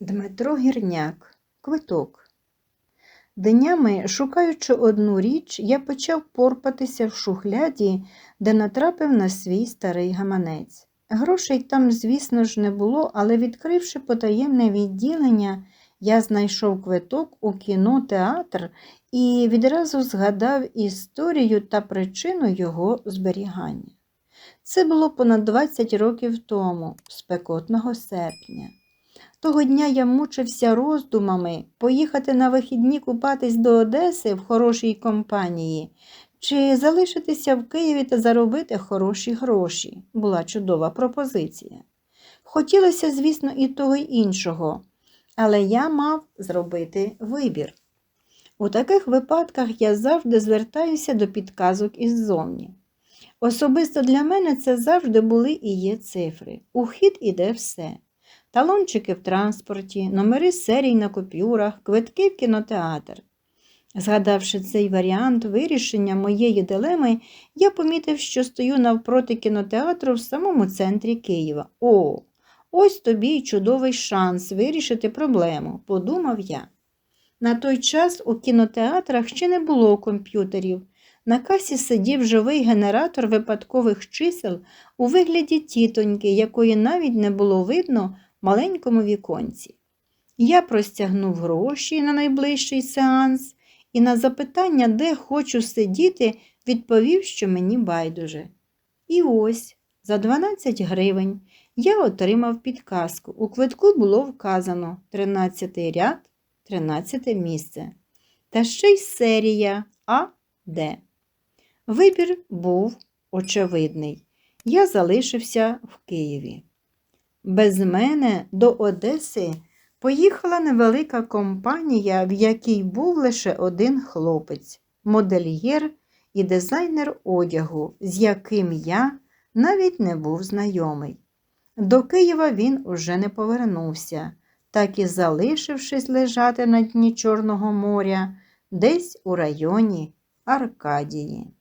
Дмитро Гірняк. Квиток. Днями, шукаючи одну річ, я почав порпатися в шухляді, де натрапив на свій старий гаманець. Грошей там, звісно ж, не було, але відкривши потаємне відділення, я знайшов квиток у кінотеатр і відразу згадав історію та причину його зберігання. Це було понад 20 років тому, спекотного серпня. Того дня я мучився роздумами поїхати на вихідні купатись до Одеси в хорошій компанії, чи залишитися в Києві та заробити хороші гроші. Була чудова пропозиція. Хотілося, звісно, і того й іншого, але я мав зробити вибір. У таких випадках я завжди звертаюся до підказок іззовні. Особисто для мене це завжди були і є цифри. У хід іде все. Талончики в транспорті, номери серій на купюрах, квитки в кінотеатр. Згадавши цей варіант вирішення моєї дилеми, я помітив, що стою навпроти кінотеатру в самому центрі Києва. О, ось тобі й чудовий шанс вирішити проблему, подумав я. На той час у кінотеатрах ще не було комп'ютерів. На касі сидів живий генератор випадкових чисел у вигляді тітоньки, якої навіть не було видно маленькому віконці. Я простягнув гроші на найближчий сеанс і на запитання, де хочу сидіти, відповів, що мені байдуже. І ось за 12 гривень я отримав підказку. У квитку було вказано 13 ряд, 13 місце. Та ще й серія А, Д. Вибір був очевидний. Я залишився в Києві. Без мене до Одеси поїхала невелика компанія, в якій був лише один хлопець, модельєр і дизайнер одягу, з яким я навіть не був знайомий. До Києва він уже не повернувся, так і залишившись лежати на дні Чорного моря, десь у районі Аркадії.